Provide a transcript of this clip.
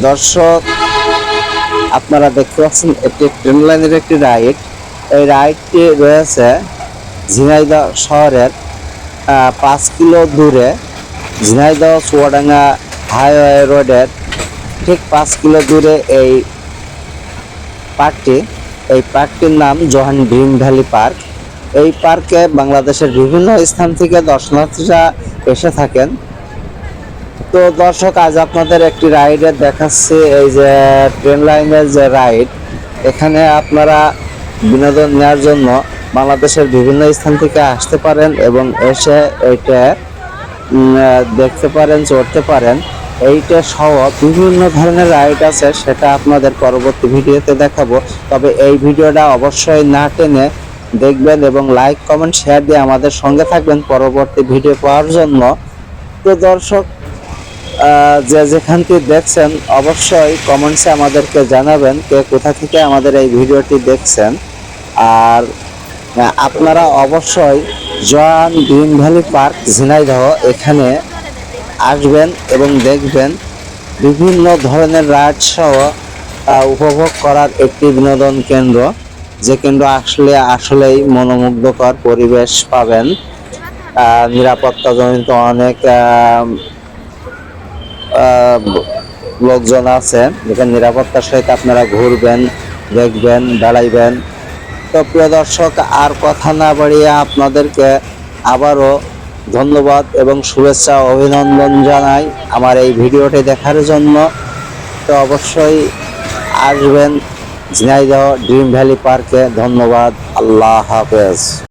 দর্শক, আপনারা দেখতে পাচ্ছেন একটি ট্রেন লাইনের একটি রাইড। এই রাইডটি রয়েছে ঝিনাইদহ শহরের পাঁচ কিলো দূরে ঝিনাইদহ চুয়াডাঙ্গা হাইওয়ে রোডের ঠিক পাঁচ কিলো দূরে এই পার্কটি। এই পার্কটির নাম জোহান গ্রিন ভ্যালি পার্ক। এই পার্কে বাংলাদেশের বিভিন্ন স্থান থেকে দর্শনার্থীরা এসে থাকেন। তো দর্শক, আজ আপনাদের একটি রাইডে দেখাচ্ছি, এই যে ট্রেন লাইনের যে রাইড এখানে আপনারা বিনোদন নেওয়ার জন্য বাংলাদেশের বিভিন্ন স্থান থেকে আসতে পারেন এবং এসে এটা দেখতে পারেন, চড়তে পারেন। এইটা সহ বিভিন্ন ধরনের রাইড আছে, সেটা আপনাদের পরবর্তী ভিডিওতে দেখাবো। তবে এই ভিডিওটা অবশ্যই না টেনে দেখবেন এবং লাইক কমেন্ট শেয়ার দিয়ে আমাদের সঙ্গে থাকবেন পরবর্তী ভিডিও পাওয়ার জন্য। তো দর্শক যে যেখান থেকে দেখছেন, অবশ্যই কমেন্টসে আমাদেরকে জানাবেন কে কোথা থেকে আমাদের এই ভিডিওটি দেখছেন। আর আপনারা অবশ্যই Joyan Green Valley Park, Jhenaidah, এখানে আসবেন এবং দেখবেন বিভিন্ন ধরনের রাইড সহ উপভোগ করার একটি বিনোদন কেন্দ্র। যে কেন্দ্র আসলে, আসলেই মনোমুগ্ধকর পরিবেশ পাবেন। নিরাপত্তাজনিত অনেক লোকজন আছে যেখানে নিরাপত্তার সহিত আপনারা ঘুরবেন, দেখবেন বেড়াইবেন তো প্রিয় দর্শক, আর কথা না বাড়িয়ে আপনাদেরকে আবারও ধন্যবাদ এবং শুভেচ্ছা অভিনন্দন জানাই আমার এই ভিডিওটি দেখার জন্য। তো অবশ্যই আসবেন ঝিনাইদহ ড্রিম ভ্যালি পার্কে। ধন্যবাদ, আল্লাহ হাফেজ।